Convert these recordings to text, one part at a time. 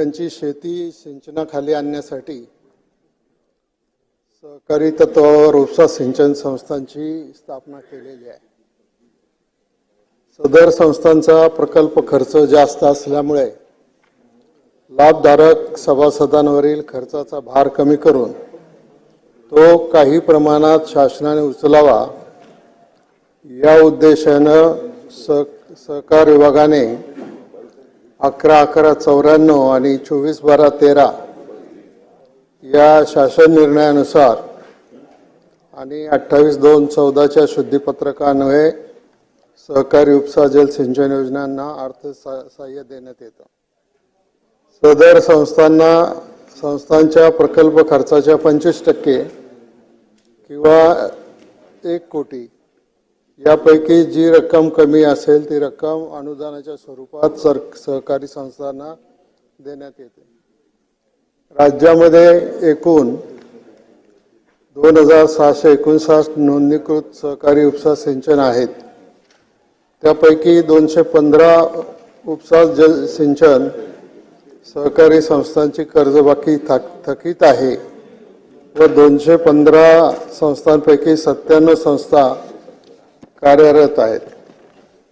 त्यांची शेती सिंचनाखाली आणण्यासाठी सहकारी तत्वावर उपसा सिंचन संस्थांची स्थापना केलेली आहे. सदर संस्थांचा प्रकल्प खर्च जास्त असल्यामुळे लाभधारक सभासदांवरील खर्चाचा भार कमी करून तो काही प्रमाणात शासनाने उचलावा या उद्देशानं सह सहकार विभागाने अकरा अकरा चौऱ्याण्णव आणि चोवीस बारा तेरा या शासन निर्णयानुसार आणि अठ्ठावीस दोन चौदाच्या शुद्धीपत्रकान्वये सहकारी उपसा जल सिंचन योजनांना अर्थ सा- सहाय्य देण्यात येतं. सदर संस्थांना संस्थांच्या प्रकल्प खर्चाच्या पंचवीस टक्के किंवा एक कोटी यापैकी जी रक्कम कमी असेल ती रक्कम अनुदानाच्या स्वरूपात सर सहकारी संस्थांना देण्यात येते. राज्यामध्ये एकूण दोन हजार सहाशे एकोणसाठ नोंदणीकृत सहकारी उपसा सिंचन आहेत. त्यापैकी दोनशे पंधरा उपसा जल सिंचन सहकारी संस्थांची कर्जबाकी थक थकीत आहे व दोनशे पंधरा संस्थांपैकी सत्त्याण्णव संस्था कार्यरत आहेत.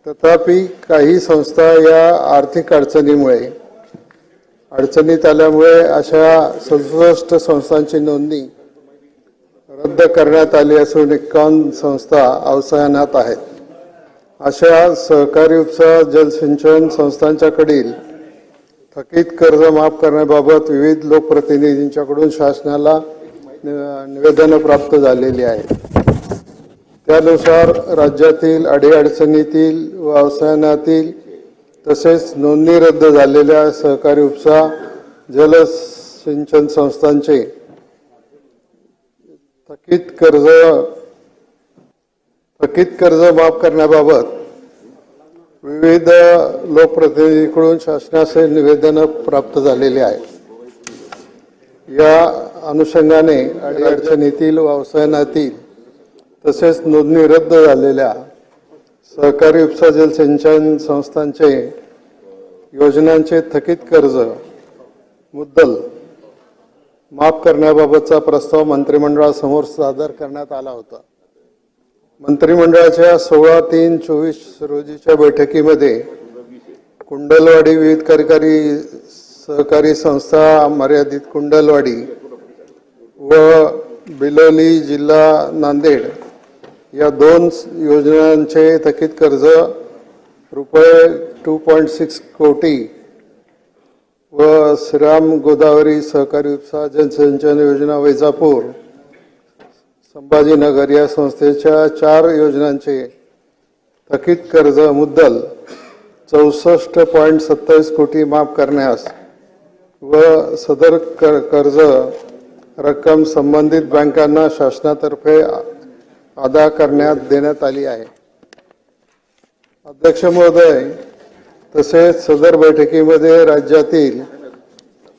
तथापि काही संस्था या आर्थिक अडचणीमुळे अडचणीत आल्यामुळे अशा सदुसष्ट संस्थांची नोंदणी रद्द करण्यात आली असून एक्कावन्न संस्था अवसायनात आहेत. अशा सहकारी उपसा जलसिंचन संस्थांच्याकडील थकीत कर्ज माफ करण्याबाबत विविध लोकप्रतिनिधींच्याकडून शासनाला निवेदनं प्राप्त झालेली आहेत त्यानुसार राज्यातील अडीअडचणीतील व अवसायनातील तसेच नोंदणी रद्द झालेल्या सहकारी उपसा जलसिंचन संस्थांचे थकीत कर्ज थकीत कर्ज माफ करण्याबाबत विविध लोकप्रतिनिधीकडून शासनाचे निवेदन प्राप्त झालेले आहे. या अनुषंगाने अडीअडचणीतील व्यवसायातील तसेच नोंदणी रद्द झालेल्या सहकारी उपसा जल सिंचन संस्थांचे योजनांचे थकीत कर्ज मुद्दल माफ करण्याबाबतचा प्रस्ताव मंत्रिमंडळासमोर सादर करण्यात आला होता. मंत्रिमंडळाच्या सोळा तीन चोवीस रोजीच्या बैठकीमध्ये कुंडलवाडी विविध कार्यकारी सहकारी संस्था मर्यादित कुंडलवाडी व बिलोली जिल्हा नांदेड या दोन योजनांचे थकीत कर्ज रुपये टू पॉईंट सिक्स कोटी व श्रीराम गोदावरी सहकारी उपसा जलसिंचन योजना वैजापूर संभाजीनगर या संस्थेच्या चार योजनांचे थकीत कर्ज मुद्दल चौसष्ट पॉईंट सत्तावीस कोटी माफ करण्यास व सदर कर कर्ज रक्कम संबंधित बँकांना शासनातर्फे अदा करण्यात देण्यात आली आहे. अध्यक्ष महोदय तसेच सदर बैठकीमध्ये राज्यातील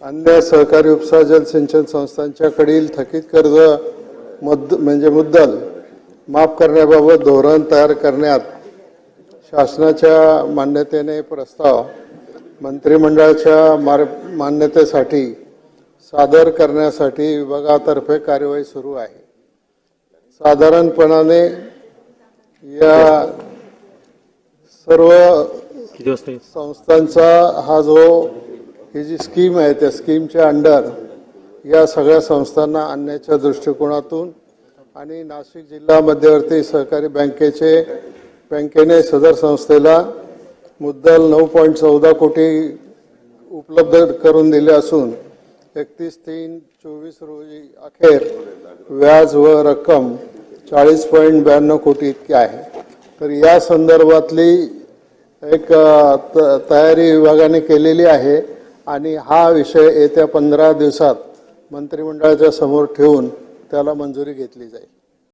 अन्य सहकारी उपसा जलसिंचन संस्थांच्याकडील थकीत कर्ज मुद्द म्हणजे मुद्दल माफ करण्याबाबत धोरण तयार करण्यात शासनाच्या मान्यतेने प्रस्ताव मंत्रिमंडळाच्या मार मान्यतेसाठी सादर करण्यासाठी विभागातर्फे कार्यवाही सुरू आहे. साधारणपणाने या सर्व? संस्थांचा हा जो ही जी स्कीम आहे त्या स्कीमच्या अंडर या सगळ्या संस्थांना आणण्याच्या दृष्टिकोनातून आणि नाशिक जिल्हा मध्यवर्ती सहकारी बँकेचे बँकेने सदर संस्थेला मुद्दल नऊ पॉईंट चौदा कोटी उपलब्ध करून दिले असून एकतीस तीन चोवीस रोजी अखेर व्याज व रक्कम चाळीस पॉईंट ब्याण्णव कोटी इतकी आहे. तर या संदर्भातली एक त- तयारी विभागाने केलेली आहे आणि हा विषय येत्या पंधरा दिवसात मंत्रिमंडळाच्या समोर ठेवून त्याला मंजुरी घेतली जाईल.